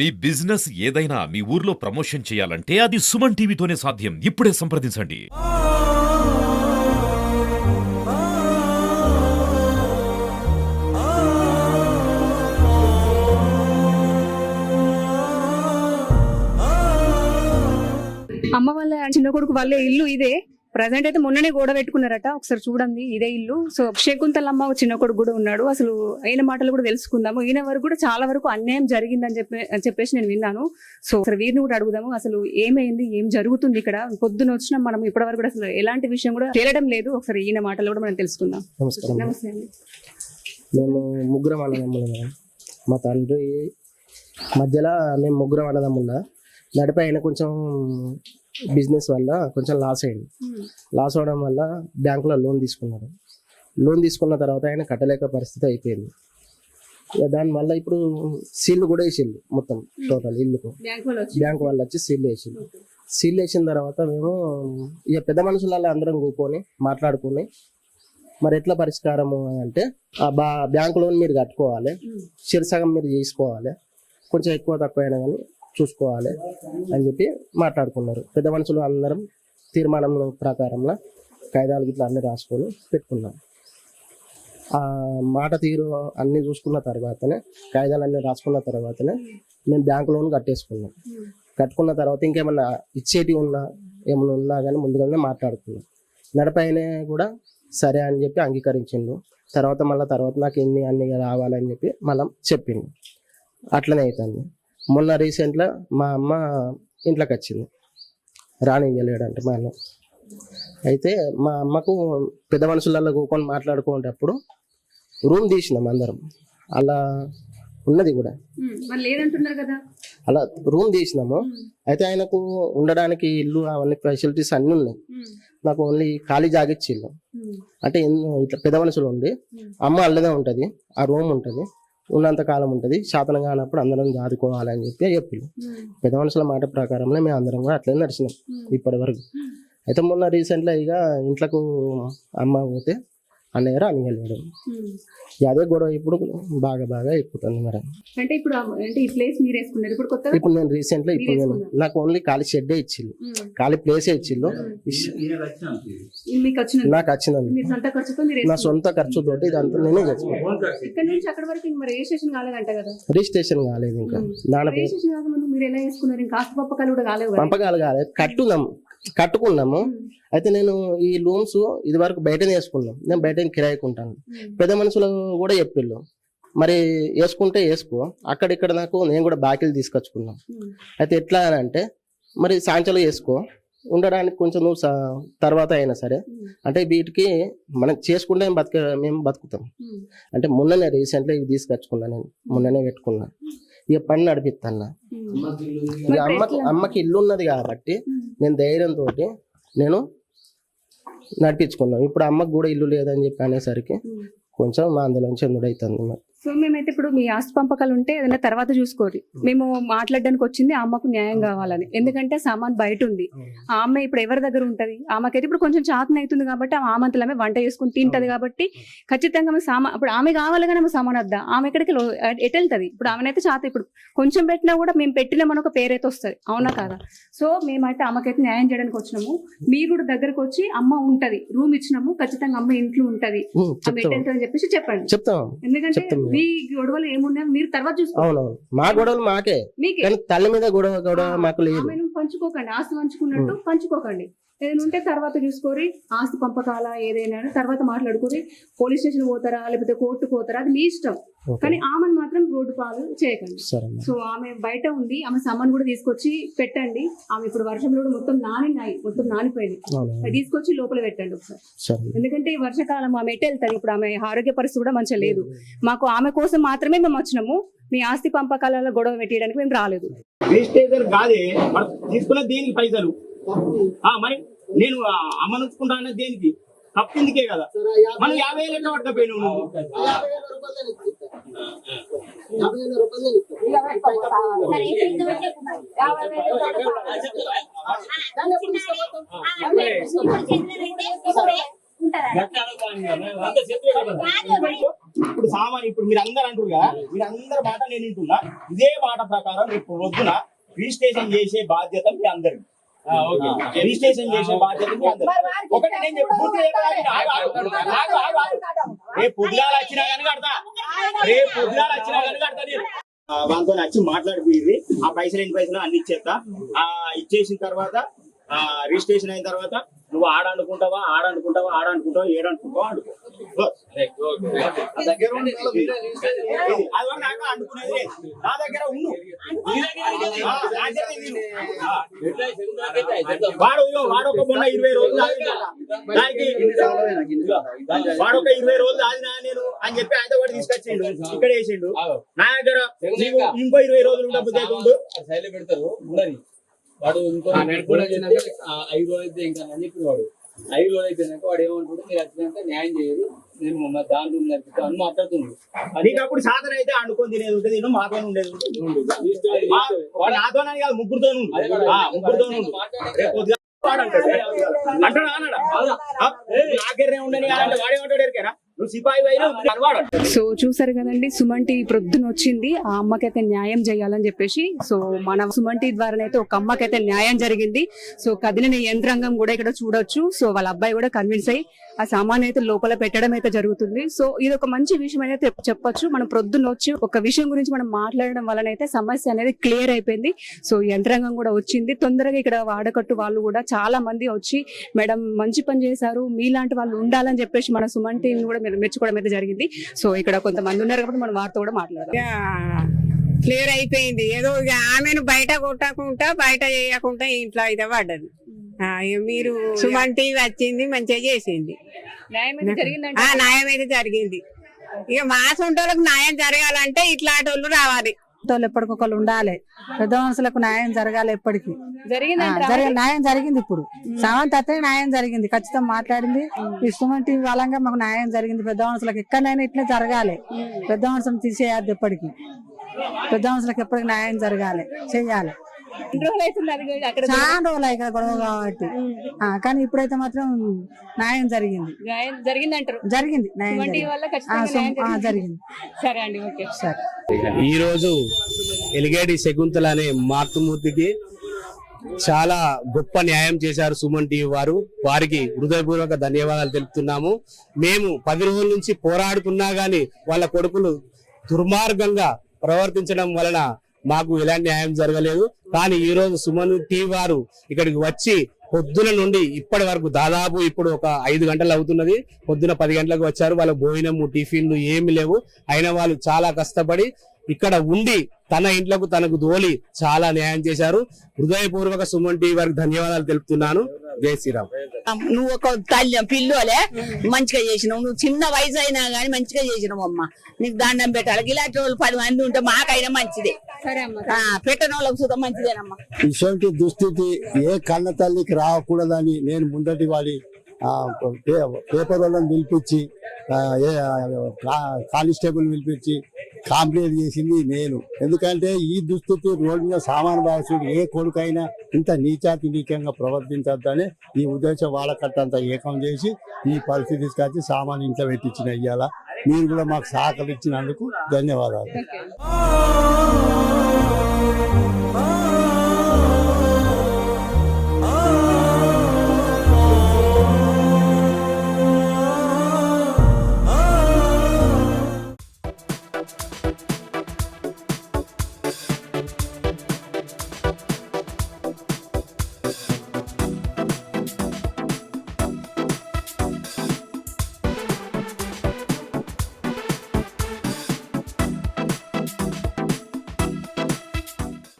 మీ business ఏదైనా మీ ఊర్లో promotion చేయాలంటే అది సుమన్ టీవీతోనే సాధ్యం. ఇప్పుడే సంప్రదించండి. అమ్మ వాళ్ళ చిన్న కొడుకు వాళ్ళే ఇల్లు ఇదే. ప్రజెంట్ అయితే మొన్ననే గోడ పెట్టుకున్నారట. ఒకసారి చూడండి ఇదే ఇల్లు. సో శకుంతల అమ్మ చిన్న కొడుకు కూడా ఉన్నాడు. అసలు అయిన మాటలు కూడా తెలుసుకుందాము. ఈయన వరకు కూడా చాలా వరకు అన్యాయం జరిగిందని చెప్పి చెప్పేసి నేను విన్నాను. సో ఒకసారి వీరిని కూడా అడుగుదాము. అసలు ఏమైంది? ఏం జరుగుతుంది ఇక్కడ? పొద్దున వచ్చినా మనం ఇప్పటి వరకు కూడా అసలు ఎలాంటి విషయం కూడా తేలడం లేదు. ఒకసారి ఈయన మాటలు కూడా మనం తెలుసుకుందాం. నమస్తే అండి. మేము ముగ్గురం అన్నదమ్ములు మా తండ్రి మధ్యలో మేము ముగ్గురం అన్నదమ్ముల. నడిపి ఆయన కొంచెం బిజినెస్ వల్ల కొంచెం లాస్ అయింది. లాస్ అవడం వల్ల బ్యాంకులో లోన్ తీసుకున్నాడు లోన్ తీసుకున్న తర్వాత ఆయన కట్టలేక పరిస్థితి అయిపోయింది. ఇక దానివల్ల ఇప్పుడు సీల్ కూడా వేసిండు మొత్తం టోటల్ ఇల్లుకు. బ్యాంక్ వాళ్ళు వచ్చి సీల్ వేసిండు. సీల్ వేసిన తర్వాత మేము ఇక పెద్ద మనుషులలో అందరం కూర్చొని మాట్లాడుకొని మరి ఎట్లా పరిష్కారము అంటే ఆ బా బ్యాంక్ లోన్ మీరు కట్టుకోవాలి. చిరసగం మీరు చేసుకోవాలి కొంచెం ఎక్కువ తక్కువ అయినా కానీ చూసుకోవాలి అని చెప్పి మాట్లాడుకున్నారు. పెద్ద మనుషులు అందరం తీర్మానం ప్రకారంలో కాయిదాలు గిట్లా అన్ని రాసుకొని పెట్టుకున్నాం. ఆ మాట తీరు అన్ని చూసుకున్న తర్వాతనే కాయిదాలు అన్ని రాసుకున్న తర్వాతనే మేము బ్యాంక్ లోన్ కట్టేసుకున్నాం. కట్టుకున్న తర్వాత ఇంకేమన్నా ఇచ్చేటివి ఉన్నా ఏమైనా ఉన్నా కానీ ముందుగానే మాట్లాడుకున్నాం. నడపైనే కూడా సరే అని చెప్పి అంగీకరించిండు. తర్వాత మళ్ళీ తర్వాత నాకు ఇన్ని అన్ని రావాలని చెప్పి మళ్ళీ చెప్పిండు. అట్లనే అవుతుంది మొన్న రీసెంట్లో మా అమ్మ ఇంట్లోకి వచ్చింది రానివ్వలేడంటే మా అన్న. అయితే మా అమ్మకు పెద్ద మనుషులలో కూకొని మాట్లాడుకునేటప్పుడు రూమ్ తీసినాం అందరం. అలా ఉన్నది కూడా. అలా రూమ్ తీసినాము. అయితే ఆయనకు ఉండడానికి ఇల్లు అవన్నీ ఫెసిలిటీస్ అన్నీ ఉన్నాయి. నాకు ఓన్లీ ఖాళీ జాగిచ్చిల్లు అంటే ఇట్లా పెద్ద మనుషులు ఉండి అమ్మ అల్లదే ఉంటుంది ఆ రూమ్ ఉంటుంది. ఉన్నంత కాలం ఉంటుంది. శాతనం కానప్పుడు అందరం దాదుకోవాలని చెప్పి చెప్పిండు. పెద్ద మనుషుల మాట ప్రకారంలో మేము అందరం కూడా అట్లనే నడిచినాం ఇప్పటి వరకు అయితే మొన్న రీసెంట్లో ఇక ఇంట్లోకి అమ్మ పోతే అన్నయ్య రానియలేడు అదే గొడవ ఇప్పుడు బాగా బాగా ఎక్కుతుంది మరి అంటే ఇప్పుడు ఆ- అంటే ఈ ప్లేస్ మీరు వేసుకున్నారు ఇప్పుడు నేను ఇప్పుడు నేను నాకు ఓన్లీ ఖాళీ షెడ్డే ఇచ్చిల్లు ఖాళీ ప్లేసే ఇచ్చిల్లు మీకు వచ్చిన నాకు సొంత మీరు నా. సొంత ఖర్చుతోటి ఇదంతా నేనే చేసుకున్నాను ఇక్కడ నుంచి అక్కడ వరకు ఇంక మరి రిజిస్ట్రేషన్ కాలేదంట కదా రిజిస్ట్రేషన్ కాలేదు ఇంకా నాన్న పంపకాలు కాలేదు కట్టున్నాము కట్టుకున్నాము. అయితే నేను ఈ రూమ్స్ ఇది వరకు బయటనే వేసుకున్నాం. నేను బయట కిరాయికుంటాను పెద్ద మనుషులు కూడా చెప్పిళ్ళు. మరి వేసుకుంటే వేసుకో. అక్కడిక్కడ నాకు నేను కూడా బాకీలు తీసుకొచ్చుకున్నాం. అయితే ఎట్లా అని అంటే మరి సాయంత్రం వేసుకో. ఉండడానికి కొంచెం నువ్వు తర్వాత అయినా సరే. అంటే వీటికి మనం చేసుకుంటే బతిక మేము బతుకుతాం. అంటే మొన్ననే రీసెంట్గా ఇవి తీసుకొచ్చుకున్నా నేను. మొన్ననే పెట్టుకున్నా. ఇక పని నడిపిస్తాను ఇక అమ్మకి అమ్మకి ఇల్లు ఉన్నది కాబట్టి నేను ధైర్యంతో నేను నడిపించుకున్నాం ఇప్పుడు అమ్మకి కూడా ఇల్లు లేదని చెప్పి అనేసరికి కొంచెం మా అందులో చెందుడైతుంది మరి. సో మేమైతే ఇప్పుడు మీ ఆస్తి పంపకాలు ఉంటే ఏదైనా తర్వాత చూసుకోరు. మేము మాట్లాడడానికి వచ్చింది ఆ అమ్మకు న్యాయం కావాలని. ఎందుకంటే సామాన్ బయట ఉంది. ఆ అమ్మ ఇప్పుడు ఎవరి దగ్గర ఉంటది? ఆమెకైతే ఇప్పుడు కొంచెం చాతన అవుతుంది కాబట్టి ఆమె ఆమంతలమే వంట చేసుకుని తింటది కాబట్టి ఖచ్చితంగా ఆమె సామా ఇప్పుడు ఆమె కావాలి కానీ ఆమె సామాన్ వద్దా? ఆమె ఎక్కడికి ఎటు వెళ్తుంది ఇప్పుడు ఆమెనైతే చాత ఇప్పుడు కొంచెం పెట్టినా కూడా మేము పెట్టినామని ఒక పేరైతే వస్తుంది. అవునా కాదా? సో మేమైతే ఆమెకైతే న్యాయం చేయడానికి వచ్చినాము. మీరు కూడా దగ్గరకు వచ్చి అమ్మ ఉంటది. రూమ్ ఇచ్చినాము. ఖచ్చితంగా అమ్మ ఇంట్లో ఉంటది. ఆమె ఎటు అని చెప్పేసి చెప్పండి. చెప్తాం ఎందుకంటే. మీ గొడవలు ఏమున్నాయో? మీరు తర్వాత చూసుకో అవునవును. మా గొడవలు మాకే. మీకే. కానీ తల్లి మీద గొడవ గొడవ మాకు లేదు. ఆమెను పంచుకోకండి. ఆస్తి పంచుకున్నట్టు పంచుకోకండి. ఏదైనా ఉంటే తర్వాత చూసుకోరి ఆస్తి పంపకాల ఏదైనా తర్వాత మాట్లాడుకోరి పోలీస్ స్టేషన్ పోతారా? లేకపోతే కోర్టు పోతారా? అది మీ ఇష్టం. కానీ ఆమెను మాత్రం రోడ్డు పాలు చేయకండి. సరే. సో ఆమె బయట ఉంది. ఆమె సామాన్ కూడా తీసుకొచ్చి పెట్టండి. ఆమె ఇప్పుడు వర్షంలో కూడా మొత్తం నానినాయి. మొత్తం నానిపోయింది. అది తీసుకొచ్చి లోపల పెట్టండి ఒకసారి. సరే. ఎందుకంటే ఈ వర్షాకాలం ఆమె ఎటు వెళ్తారు? ఇప్పుడు ఆమె ఆరోగ్య పరిస్థితి కూడా మంచిగా లేదు. మాకు ఆమె కోసం మాత్రమే మేము వచ్చినాము మీ ఆస్తి పంపకాలలో గొడవ పెట్టడానికి మేము రాలేదు రిజిస్ట్రేషన్ కాదే మరి తీసుకున్న దేనికి పైసలు మరి నేను ఆ అమ్మ నుంచుకుంటానే దేనికి తప్పిందికే కదా మనం యాభై వేలు ఎట్లా పట్టుకపోయినావు నువ్వు ఇప్పుడు సామాన్ ఇప్పుడు మీరు అందరు అంటారు కదా మీరు అందరు మాట నేను వింటున్నా. ఇదే మాట ప్రకారం రేపు వద్దున రిజిస్ట్రేషన్ చేసే బాధ్యత మీ అందరి రిజిస్ట్రేషన్ చేసే బాధ్యత మీ అందరి ఒకటి నేను చెప్పి పూర్తి. రేపు పొద్దుగాల వచ్చినా కానీ కడతా. రేపు పొద్దుగాల వచ్చినా కానీ కడతా నేను. ఆ, వాళ్ళతో వచ్చి మాట్లాడిపోయింది. ఆ పైసలు ఎన్ని పైసలు అన్ని ఇచ్చేస్తా. ఆ ఇచ్చేసిన తర్వాత ఆ రిజిస్ట్రేషన్ అయిన తర్వాత నువ్వు ఆడ అనుకుంటావా ఆడ అనుకుంటావా ఆడ అనుకుంటావా ఏడు అనుకుంటావా అనుకో. అనుకునేది. నా దగ్గర ఉండు. వాడు వాడు ఒక మొన్న ఇరవై రోజులు. దానికి వాడు. ఒక ఇరవై రోజులు ఆగినా నేను అని చెప్పి ఆయనతో పాటు తీసుకొచ్చిండు. ఇక్కడ వేసిండు. నా దగ్గర ఇంకో. ఇరవై రోజులు ఉండబుద్ధి వాడు ఇంకో కూడా ఐదు రోజులు అయితే ఇంకా అని చెప్పిన వాడు. ఐదు రోజులు అయిపోయినాక వాడు ఏమంటాడు మీరు వచ్చినాక న్యాయం చేయరు. నేను మా దాంట్లో నడిపిస్తా అని మాట్లాడుతుంది నీకు అప్పుడు సాధన అయితే అనుకొని తినేది ఉంటుంది నేను మాతో ఉండేది వాడు నాతోనే కాదు ముగ్గురుతో ముగ్గురుతో వాడు అంటాడు. అంటాడా? అన్నాడా ఆ? నా దగ్గరనే ఉండని వాడేమంటాడు ఎరికేనా సో చూసారు కదండి సుమంటి ప్రొద్దున వచ్చింది ఆ అమ్మకైతే న్యాయం చేయాలని చెప్పేసి సో మన సుమంటి ద్వారానైతే ఒక అమ్మకైతే న్యాయం జరిగింది. సో కదిలిన యంత్రాంగం కూడా ఇక్కడ చూడొచ్చు. సో వాళ్ళ అబ్బాయి కూడా కన్విన్స్ అయ్యి ఆ సామాన్ అయితే లోపల పెట్టడం అయితే జరుగుతుంది. సో ఇది ఒక మంచి విషయం అయితే చెప్పొచ్చు. మనం ప్రొద్దున వచ్చి ఒక విషయం గురించి మనం మాట్లాడడం వలన అయితే సమస్య అనేది క్లియర్ అయిపోయింది. సో యంత్రాంగం కూడా వచ్చింది. తొందరగా ఇక్కడ వాడకట్టు వాళ్ళు కూడా చాలా మంది వచ్చి మేడం మంచి పని చేశారు. మీలాంటి వాళ్ళు ఉండాలని చెప్పేసి మన సుమంటిని కూడా మీరు మెచ్చుకోవడం అయితే జరిగింది. సో ఇక్కడ కొంతమంది ఉన్నారు కాబట్టి మనం వారితో కూడా మాట్లాడదాం. క్లియర్ అయిపోయింది. ఏదో ఇక ఆమెను బయట కొట్టకుండా బయట చేయకుండా ఇంట్లో అయితే పడ్డది. మీరు సుమన్ టీవీ వచ్చింది మంచిగా చేసింది. న్యాయం అయితే జరిగింది. ఇక మా సొంటోళ్ళకి న్యాయం జరగాలంటే ఇట్లాంటి వాళ్ళు రావాలి. వాళ్ళు ఎప్పటికొకళ్ళు ఉండాలి. పెద్ద మనుషులకు న్యాయం జరగాలి ఎప్పటికి. న్యాయం జరిగింది ఇప్పుడు. సామంత్ అతే న్యాయం జరిగింది ఖచ్చితంగా మాట్లాడింది. ఇష్టమంటి వాళ్ళంగా మాకు న్యాయం జరిగింది. పెద్ద మనుషులకు ఎక్కడైనా ఇట్లా జరగాలి. పెద్ద మనుషులను తీసేయద్దు ఎప్పటికి. పెద్ద మనుషులకు ఎప్పటికి న్యాయం జరగాలి. చెయ్యాలి రోజులు అక్కడ చాలా రోజులు గొడవ కాబట్టి. ఆ, కానీ ఇప్పుడైతే మాత్రం న్యాయం జరిగింది. జరిగింది జరిగింది. న్యాయం సరే అండి ఓకే. సరే. ఈరోజు ఎలిగేడి శకుంతల అనే మాతృమూర్తికి చాలా గొప్ప న్యాయం చేశారు సుమన్ టీవీ వారు. వారికి హృదయపూర్వక ధన్యవాదాలు తెలుపుతున్నాము. మేము పది రోజుల నుంచి పోరాడుతున్నా గాని వాళ్ళ కొడుకులు దుర్మార్గంగా ప్రవర్తించడం వలన మాకు ఎలాంటి న్యాయం జరగలేదు. కానీ ఈ రోజు సుమన్ టీ వారు ఇక్కడికి వచ్చి పొద్దున నుండి ఇప్పటి వరకు దాదాపు ఇప్పుడు ఒక ఐదు గంటలు అవుతున్నది. పొద్దున పది గంటలకు వచ్చారు. వాళ్ళ భోజనము టిఫిన్లు ఏమి లేవు. అయినా వాళ్ళు చాలా కష్టపడి ఇక్కడ ఉండి తన ఇంట్లోకి తనకు దోలి చాలా న్యాయం చేశారు. హృదయపూర్వక సుమన్ టీవీ వారికి ధన్యవాదాలు తెలుపుతున్నాను. జై శ్రీరామ్. నువ్వు ఒక తల్లి పిల్లోలే మంచిగా చేసినావు. నువ్వు చిన్న వయసు అయినా గానీ మంచిగా చేసినావు అమ్మ. నీకు దండం పెట్టాలి. ఇలాంటి వాళ్ళు పది మంది ఉంటే మాకైనా మంచిదే. సరే అమ్మా ఆ పెట్టిన వాళ్ళకి సుతం మంచిదేనమ్మా. ఇటువంటి దుస్థితి ఏ కన్న తల్లికి రాకూడదని నేను ముందటి వాడి పేపర్ వాళ్ళని పిలిపించి కానిస్టేబుల్ పిలిపించి కాంప్లైంట్ చేసింది నేను. ఎందుకంటే ఈ దుస్థితి రోడ్డు మీద సామాన్ బాసుడు ఏ కొడుకైనా ఇంత నీచాతి నీచంగా ప్రవర్తించద్దని ఈ ఉద్దేశం వాళ్ళకట్టంతా ఏకం చేసి ఈ పరిస్థితి తీసుకొచ్చి సామాన్ ఇంట్లో పెట్టించిన ఇయ్యాల. మీరు కూడా మాకు సహకరించినందుకు ధన్యవాదాలు.